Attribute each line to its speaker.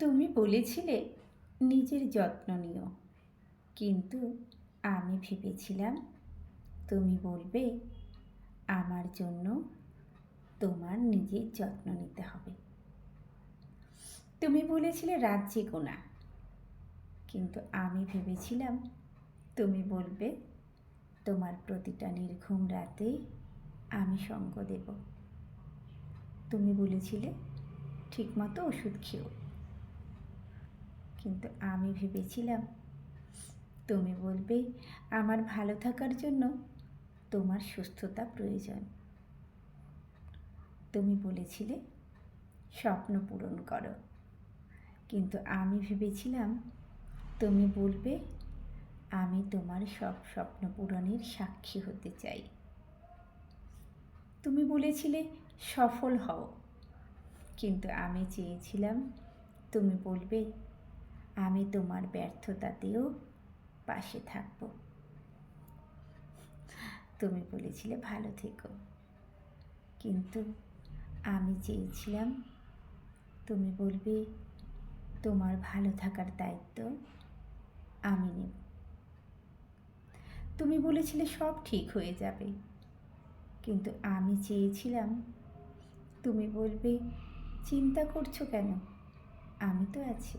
Speaker 1: তুমি বলেছিলে নিজের যত্ন নিও। কিন্তু আমি ভেবেছিলাম তুমি বলবে আমার জন্য তোমার নিজের যত্ন নিতে হবে। তুমি বলেছিলে রাজ্যে গোনা কিন্তু আমি ভেবেছিলাম তুমি বলবে তোমার প্রতিটা নির্ঘুম রাতে আমি সঙ্গ দেব। তুমি বলেছিলে, ঠিকমতো ওষুধ খেও। কিন্তু আমি ভেবেছিলাম, তুমি বলবে, আমার ভালো থাকার জন্য তোমার সুস্থতা প্রয়োজন। তুমি বলেছিলে, স্বপ্ন পূরণ করো। কিন্তু আমি ভেবেছিলাম, তুমি বলবে, আমি তোমার সব স্বপ্ন পূরণের সাক্ষী হতে চাই। তুমি বলেছিলে, সফল হও। কিন্তু আমি চেয়েছিলাম, তুমি বলবে আমি তোমার ব্যর্থতাতেও পাশে থাকব। তুমি বলেছিলে ভালো থেকো। কিন্তু আমি চেয়েছিলাম, তুমি বলবে তোমার ভালো থাকার দায়িত্ব আমি নেব। তুমি বলেছিলে সব ঠিক হয়ে যাবে। কিন্তু আমি চেয়েছিলাম, তুমি বলবে, চিন্তা করছ কেন? আমি তো আছি।